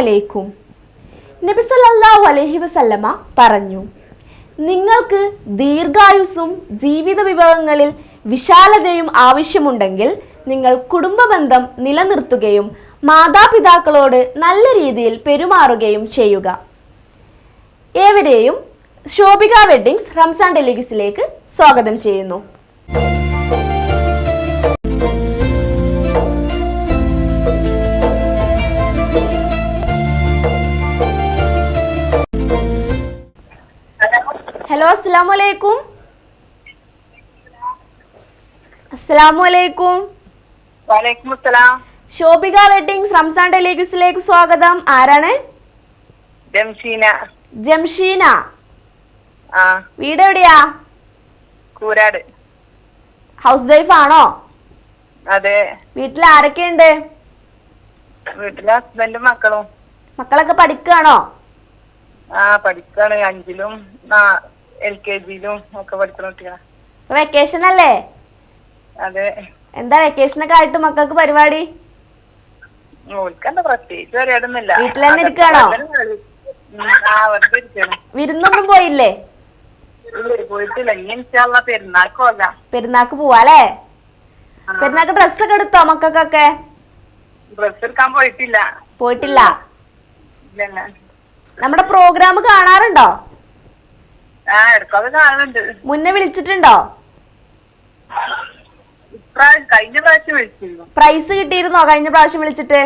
അലൈക്കും. നബി സല്ലല്ലാഹു അലൈഹി വസല്ലമ പറഞ്ഞു നിങ്ങൾക്ക് ദീർഘായുസ്സും ജീവിത വിഭവങ്ങളിൽ വിശാലതയും ആവശ്യമുണ്ടെങ്കിൽ നിങ്ങൾ കുടുംബബന്ധം നിലനിർത്തുകയും മാതാപിതാക്കളോട് നല്ല രീതിയിൽ പെരുമാറുകയും ചെയ്യുക. ഏവരെയും ശോഭിക വെഡ്ഡിങ്സ് റംസാൻ ഡെലിഗസിലേക്ക് സ്വാഗതം ചെയ്യുന്നു. ഹലോ അസ്സാം വലൈക്കും അസ്സാം വലൈക്കും ശോഭിക വെഡിങ്സ് റംസാൻ ഡെലിഗസിലേക്ക് സ്വാഗതം. ആരാണ്? ജംഷീന. ജംഷീന. വീട് എവിടെയാ? കൂരാട്. ഹൗസ് വൈഫ് ആണോ? അതെ. വീട്ടിൽ ആരൊക്കെയുണ്ട്? വീട്ടിലെ ഹസ്ബൻഡും മക്കളും. മക്കളൊക്കെ പഠിക്കുകയാണോ ആ പഠിക്കാണ്. അഞ്ചിലും എൽ കെ ജിയിലും ഒക്കെ പഠിക്കുന്ന കുട്ടികളാ വെക്കേഷൻ അല്ലേ? അതെ. എന്താ വെക്കേഷനൊക്കെ ആയിട്ട് മക്കൾക്ക് പരിപാടി? ഓൽക്കെന്താ പ്രത്യേകിച്ച് പരിപാടിയൊന്നുമില്ല. വീട്ടിൽ തന്നെ ഇരിക്കാണോ? ആ വെറുതെ ഇരിക്കാണ്. വിരുന്നൊന്നും പോയില്ലേ? പോയിട്ടില്ല. ഇനി പെരുന്നാക്ക് പോവാല്ലേ? പെരുന്നാക്ക് ഡ്രസ്സൊക്കെ എടുത്തോ മക്കൾക്കൊക്കെ? ഡ്രസ് എടുക്കാൻ പോയിട്ടില്ല. പോയിട്ടില്ല. ഇല്ലല്ല നമ്മുടെ പ്രോഗ്രാം കാണാറുണ്ടോ? മുന്നേ വിളിച്ചിട്ടുണ്ടോ? കഴിഞ്ഞ പ്രാവശ്യം വിളിച്ചിരുന്നു. പ്രൈസ് കിട്ടിയിരുന്നോ? കഴിഞ്ഞ പ്രാവശ്യം വിളിച്ചിട്ട്?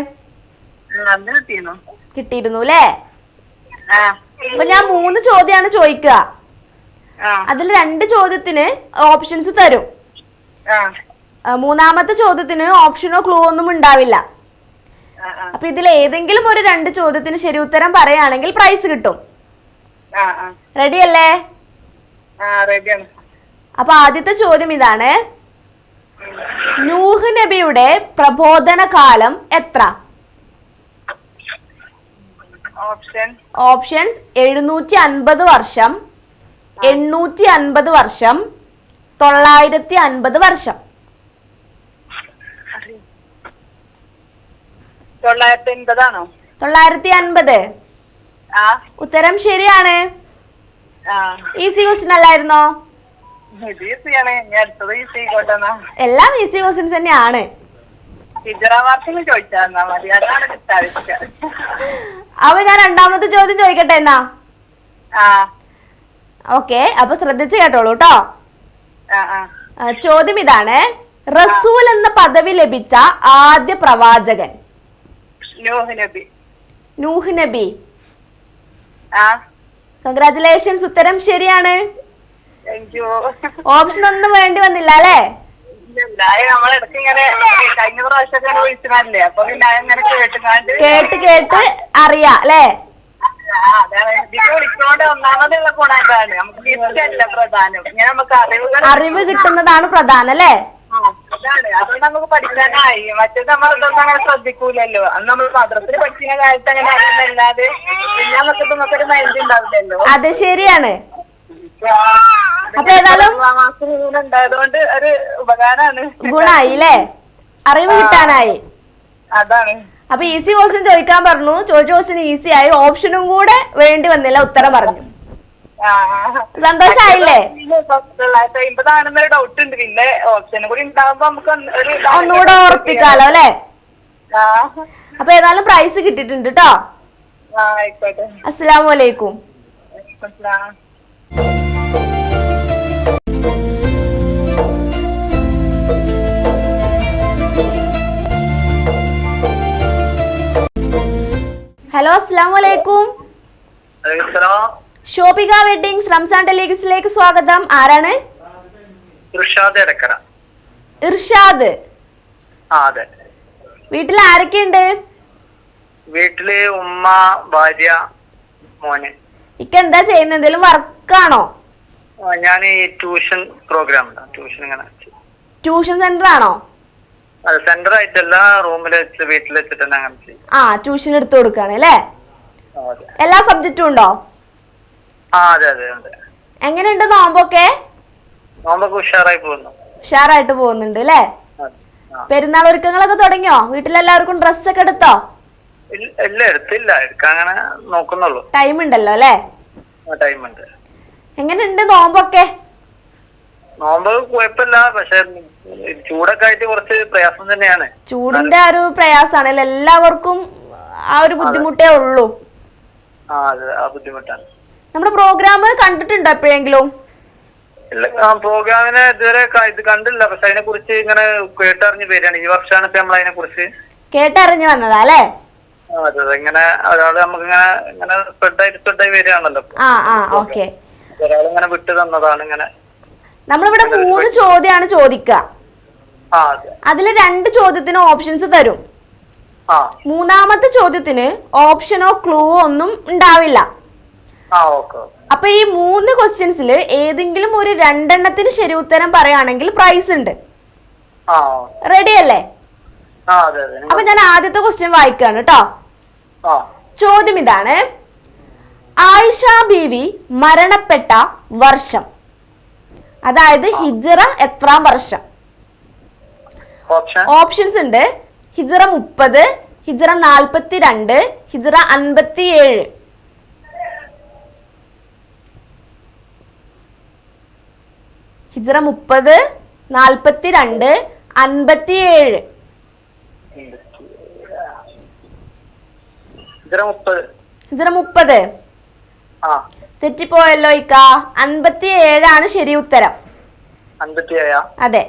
കിട്ടിയിരുന്നു. അല്ലേ? അപ്പൊ ഞാൻ മൂന്ന് ചോദ്യമാണ് ചോദിക്കുക. അതിൽ രണ്ട് ചോദ്യത്തിന് ഓപ്ഷൻസ് തരും. മൂന്നാമത്തെ ചോദ്യത്തിന് ഓപ്ഷനോ ക്ലൂ ഒന്നും ഉണ്ടാവില്ല. അപ്പൊ ഇതിൽ ഏതെങ്കിലും ഒരു രണ്ട് ചോദ്യത്തിന് ശരി ഉത്തരം പറയുകയാണെങ്കിൽ പ്രൈസ് കിട്ടും. റെഡി അല്ലേ അപ്പൊ ആദ്യത്തെ ചോദ്യം ഇതാണ്. നൂഹ് നബിയുടെ പ്രബോധന കാലം എത്ര? ഓപ്ഷൻ. ഓപ്ഷൻസ് എഴുന്നൂറ്റി അൻപത് വർഷം എണ്ണൂറ്റി അൻപത് വർഷം തൊള്ളായിരത്തി അൻപത് വർഷം തൊള്ളായിരത്തി അൻപത് ഉത്തരം ശരിയാണ്. ഈസി ക്വസ്റ്റ്യൻ അല്ലായിരുന്നോ? എല്ലാം ഈസി ക്വസ്റ്റ്യൻസ് തന്നെയാണ്. അപ്പൊ ഞാൻ രണ്ടാമത്തെ ചോദ്യം ചോദിക്കട്ടെ എന്നാ? ഓക്കെ അപ്പൊ ശ്രദ്ധിച്ചു കേട്ടോളൂ കേട്ടോ ചോദ്യം ഇതാണ്. റസൂൽ എന്ന പദവി ലഭിച്ച ആദ്യ പ്രവാചകൻ. നൂഹ് നബി. നൂഹ് നബി. കൺഗ്രാചുലേഷൻസ് ഉത്തരം ശരിയാണ്. ഓപ്ഷൻ ഒന്നും വേണ്ടി വന്നില്ല അല്ലേ? കേട്ട് കേട്ട് അറിയാ അല്ലേ? അറിവ് കിട്ടുന്നതാണ് പ്രധാനം അല്ലേ? അതാണ്. അത് നമുക്ക് പഠിക്കാനായി. മറ്റേത് നമ്മൾ ഇതൊന്നും അങ്ങനെ ശ്രദ്ധിക്കൂലല്ലോ. അന്ന് നമ്മൾ മദ്രസിൽ പഠിക്കുന്ന കാലത്ത് അങ്ങനെ അറിയുന്നല്ലാതെ പിന്നെ നമുക്ക് നമുക്കൊരു മൈൻഡ് ഉണ്ടാവില്ലല്ലോ. അത് ശരിയാണ്. അപ്പൊ ഏതായാലും ഉണ്ടായതുകൊണ്ട് ഒരു ഉപകാരമാണ്. ഗുണായി അല്ലേ അറിവ് കിട്ടാനായി. അതാണ്. അപ്പൊ ഈസി ക്വസ്റ്റ്യൻ ചോദിക്കാൻ പറഞ്ഞു. ചോദിച്ച ക്വസ്റ്റ്യൻ ഈസി ആയി. ഓപ്ഷനും കൂടെ വേണ്ടി വന്നില്ല. ഉത്തരം പറഞ്ഞു. സന്തോഷായില്ലേ? തൊള്ളായിരത്തി അമ്പതാണെന്നൊരു ഡൗട്ട് ഉണ്ട്. പിന്നെ ഓപ്ഷനും കൂടി ഉണ്ടാകുമ്പോ നമുക്ക്. ഒന്നുകൂടെ ഉറപ്പിക്കാലോ അല്ലേ? അപ്പൊ ഏതായാലും പ്രൈസ് കിട്ടിയിട്ടുണ്ട് കേട്ടോ അസ്സലാമലൈക്കും അസ്സലാമു അലൈക്കും ഹലോ അസ്സലാമു അലൈക്കും ഷോപിക വെഡിങ്സ് റംസാൻ ടെലിഗസിലേക്ക് സ്വാഗതം. ആരാണ്? ഇർഷാദ് എടക്കര. ഇർഷാദ്. അതെ. വീട്ടിൽ ആരൊക്കെയുണ്ട്? വീട്ടിൽ ഉമ്മ ഭാര്യ മോന്. ഇക്ക എന്താ ചെയ്യുന്നത് എന്തെങ്കിലും വർക്കാണോ? ഞാൻ ട്യൂഷൻ പ്രോഗ്രാം ട്യൂഷൻ ഇങ്ങനെ ട്യൂഷൻ സെന്റർ ആണോ സെന്റർ ആയിട്ടല്ല റൂമിൽ വെച്ച് വീട്ടിൽ വെച്ചിട്ട് ആ ട്യൂഷൻ എടുത്തു കൊടുക്കാണ് അല്ലേ? എല്ലാ സബ്ജക്റ്റും ഉണ്ടോ? എങ്ങനെയുണ്ട് നോമ്പൊക്കെ? ഉഷാറായിട്ട് പോകുന്നുണ്ട് അല്ലേ. പെരുന്നാൾ ഒരുക്കങ്ങളൊക്കെ തുടങ്ങിയോ? വീട്ടിലെല്ലാവർക്കും ഡ്രസ്സൊക്കെ എടുത്തോ? ഇല്ല- എടുത്തില്ല. എടുക്കാൻ അങ്ങനെ നോക്കുന്നുള്ളൂ. ടൈം ഉണ്ടല്ലോ അല്ലേ ടൈം ഉണ്ട്. എങ്ങനെയുണ്ട് നോമ്പൊക്കെ? നോമ്പ് കുഴപ്പമില്ല. പക്ഷെ ചൂടൊക്കെ ആയിട്ട് കുറച്ച് പ്രയാസം തന്നെയാണ്. ചൂടിന്റെ ആ ഒരു പ്രയാസമാണ് എല്ലാവർക്കും ആ ഒരു ബുദ്ധിമുട്ടേ ഉള്ളൂ. ആ അത് ആ ബുദ്ധിമുട്ടാണ്. നമ്മുടെ പ്രോഗ്രാം കണ്ടിട്ടുണ്ടോ എപ്പോഴെങ്കിലും? പ്രോഗ്രാമിനെ ഇതുവരെ ഇത് കണ്ടില്ല പക്ഷെ അതിനെ കുറിച്ച് ഇങ്ങനെ കേട്ടറിഞ്ഞ് വരികയാണ്. ഈ വർഷമാണ് ഇപ്പൊ നമ്മൾ അതിനെ കുറിച്ച്. കേട്ടറിഞ്ഞു വന്നതാ അല്ലേ? ഇങ്ങനെ ഒരാൾ നമുക്ക് ഇങ്ങനെ ഇങ്ങനെ സ്പ്രെഡായിട്ട് സ്പ്രെഡായി വരികയാണല്ലോ ഒരാളിങ്ങനെ വിട്ടു തന്നതാണ് ഇങ്ങനെ. നമ്മളിവിടെ മൂന്ന് ചോദ്യമാണ് ചോദിക്കുക ആ അതെ. അതിൽ രണ്ട് ചോദ്യത്തിന് ഓപ്ഷൻസ് തരും. മൂന്നാമത്തെ ചോദ്യത്തിന് ഓപ്ഷനോ ക്ലൂവോ ഒന്നും ഉണ്ടാവില്ല. അപ്പൊ ഈ മൂന്ന് ക്വസ്റ്റ്യൻസിൽ ഏതെങ്കിലും ഒരു രണ്ടെണ്ണത്തിന് ശരി ഉത്തരം പറയുകയാണെങ്കിൽ പ്രൈസ് ഉണ്ട്. റെഡി അല്ലേ? അപ്പൊ ഞാൻ ആദ്യത്തെ ക്വസ്റ്റ്യൻ വായിക്കാണ് കേട്ടോ ചോദ്യം ഇതാണ്. ആയിഷ ബീവി മരണപ്പെട്ട വർഷം. അതായത് ഹിജറ എത്രാം വർഷം? ഓപ്ഷൻ? ഓപ്ഷൻസ് ഉണ്ട്. ഹിജറ മുപ്പത് ഹിജറ നാൽപ്പത്തി രണ്ട് ഹിജറ അൻപത്തി ഹിജറ മുപ്പത് നാൽപ്പത്തി രണ്ട് അൻപത്തി ഏഴ് ഹിജറ മുപ്പത്. തെറ്റിപ്പോയല്ലോ ഇക്ക. അൻപത്തി ഏഴാണ് ശരി ഉത്തരം. അതെ.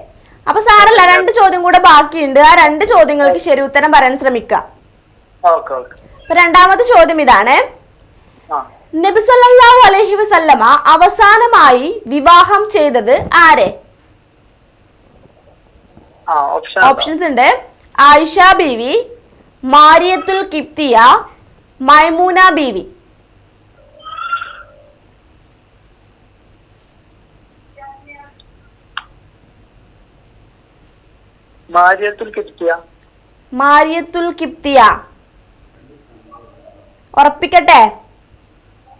അപ്പൊ സാറല്ല രണ്ട് ചോദ്യം കൂടെ ബാക്കിയുണ്ട്. ആ രണ്ട് ചോദ്യങ്ങൾക്ക് ശരി ഉത്തരം പറയാൻ ശ്രമിക്കുക അപ്പൊ രണ്ടാമത്തെ ചോദ്യം ഇതാണ്. ആ അലഹി വസല്ലമ അവസാനമായി വിവാഹം ചെയ്തത് ആരെ? ഓപ്ഷൻസ് ഉണ്ട്. ആയിഷ ബീവി മാരിയത്തുൽ കിപ്തിയ മൈമൂന ബീവി. മാരിയത്തുൽ കിപ്തിയ മാരിയത്തുൽ കിപ്തിയ ഉറപ്പിക്കട്ടെ?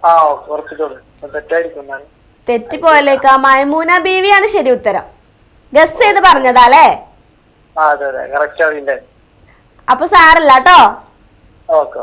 ആ ഉറപ്പിച്ചോളൂ. തെറ്റായിരിക്കും എന്നാലും തെറ്റിപ്പോയല്ലേക്ക? മൈമൂന ബീവിയാണ് ശരി ഉത്തരം. ഗസ് ചെയ്ത് പറഞ്ഞതാ അല്ലേ അപ്പൊ സാറല്ല കേട്ടോ ഓക്കെ